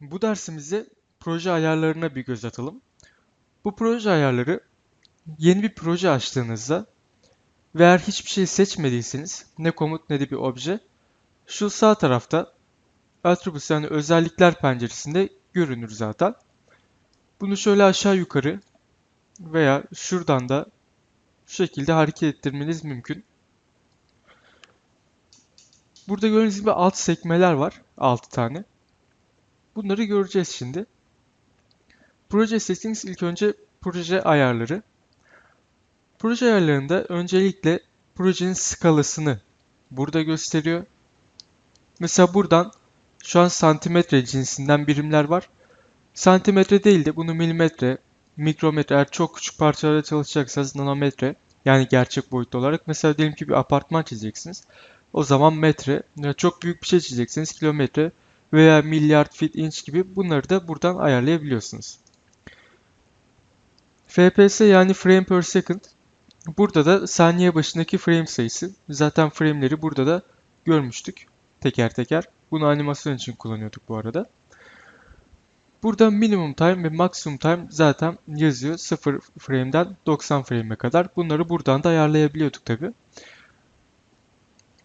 Bu dersimizde proje ayarlarına bir göz atalım. Bu proje ayarları yeni bir proje açtığınızda ve eğer hiçbir şey seçmediyseniz ne komut ne de bir obje şu sağ tarafta Attributes yani özellikler penceresinde görünür zaten. Bunu şöyle aşağı yukarı veya şuradan da şu şekilde hareket ettirmeniz mümkün. Burada gördüğünüz gibi alt sekmeler var. 6 tane. Bunları göreceğiz şimdi. Proje settings ilk önce proje ayarları. Proje ayarlarında öncelikle projenin skalasını burada gösteriyor. Mesela buradan şu an santimetre cinsinden birimler var. Santimetre değil de bunu milimetre, mikrometre eğer çok küçük parçalara çalışacaksanız nanometre yani gerçek boyutlu olarak. Mesela diyelim ki bir apartman çizeceksiniz. O zaman metre, çok büyük bir şey çizecekseniz kilometre veya milyar fit inç gibi bunları da buradan ayarlayabiliyorsunuz. FPS yani frame per second. Burada da saniye başındaki frame sayısı. Zaten frame'leri burada da görmüştük teker teker. Bunu animasyon için kullanıyorduk bu arada. Burada minimum time ve maximum time zaten yazıyor. 0 frame'den 90 frame'e kadar. Bunları buradan da ayarlayabiliyorduk tabi.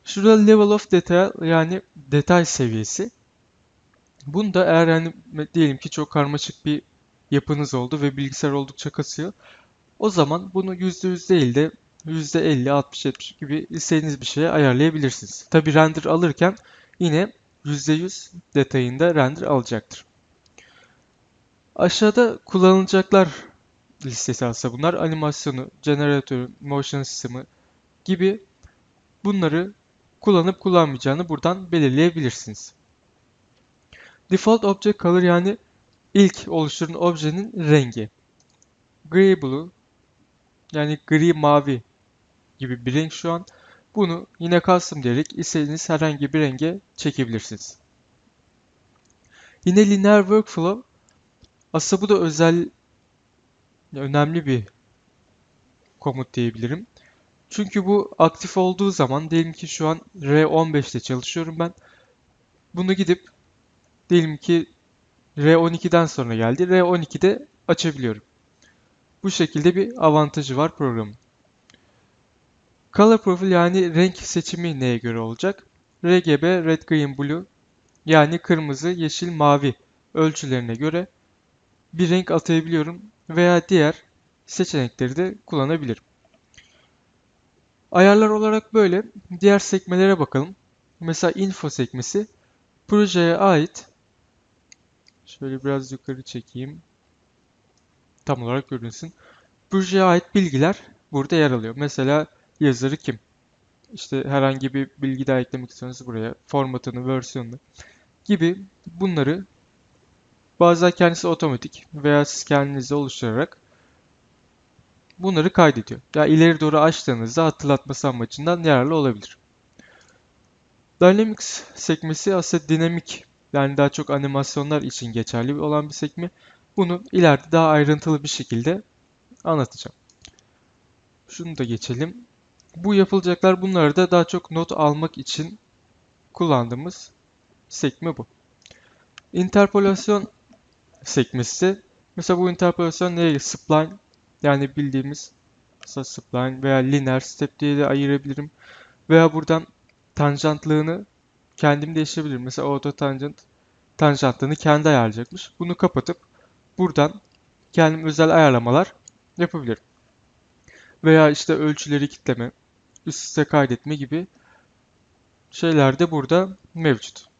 Şurada level of detail yani detay seviyesi. Bunda eğer yani diyelim ki çok karmaşık bir yapınız oldu ve bilgisayar oldukça kasıyor. O zaman bunu %100 değil de %50, 60, 70 gibi istediğiniz bir şeye ayarlayabilirsiniz. Tabi render alırken yine %100 detayında render alacaktır. Aşağıda kullanılacaklar listesi aslında bunlar. Animasyonu, jeneratörü, motion sistemi gibi bunları kullanıp kullanmayacağını buradan belirleyebilirsiniz. Default Object Color yani ilk oluşturulan objenin rengi. Gray Blue yani gri mavi gibi bir renk şu an. Bunu yine custom diyerek istediğiniz herhangi bir renge çekebilirsiniz. Yine linear workflow aslında bu da özel önemli bir komut diyebilirim. Çünkü bu aktif olduğu zaman diyelim ki şu an R15'te çalışıyorum ben. Bunu gidip diyelim ki R12'den sonra geldi. R12'de açabiliyorum. Bu şekilde bir avantajı var programın. Color profil yani renk seçimi neye göre olacak? RGB, Red, Green, Blue yani kırmızı, yeşil, mavi ölçülerine göre bir renk atayabiliyorum veya diğer seçenekleri de kullanabilirim. Ayarlar olarak böyle. Diğer sekmelere bakalım. Mesela info sekmesi projeye ait şöyle biraz yukarı çekeyim. Tam olarak görünsün. Projeye ait bilgiler burada yer alıyor. Mesela yazarı kim? İşte herhangi bir bilgi daha eklemek istiyorsanız buraya formatını, versiyonunu gibi bunları bazen kendisi otomatik veya siz kendinizde oluşturarak bunları kaydediyor. Ya ileri doğru açtığınızda hatırlatması amacından yararlı olabilir. Dynamics sekmesi aslında dinamik yani daha çok animasyonlar için geçerli olan bir sekme. Bunu ileride daha ayrıntılı bir şekilde anlatacağım. Şunu da geçelim. Bu yapılacaklar bunları da daha çok not almak için kullandığımız sekme bu. Interpolasyon sekmesi. Mesela bu interpolasyon neye? Spline yani bildiğimiz spline veya linear step diye de ayırabilirim. Veya buradan tanjantlığını kendim değiştirebilirim. Mesela auto tangent tanjantlığını kendi ayarlayacakmış. Bunu kapatıp buradan kendim özel ayarlamalar yapabilirim. Veya işte ölçüleri kitleme, üst üste kaydetme gibi şeyler de burada mevcut.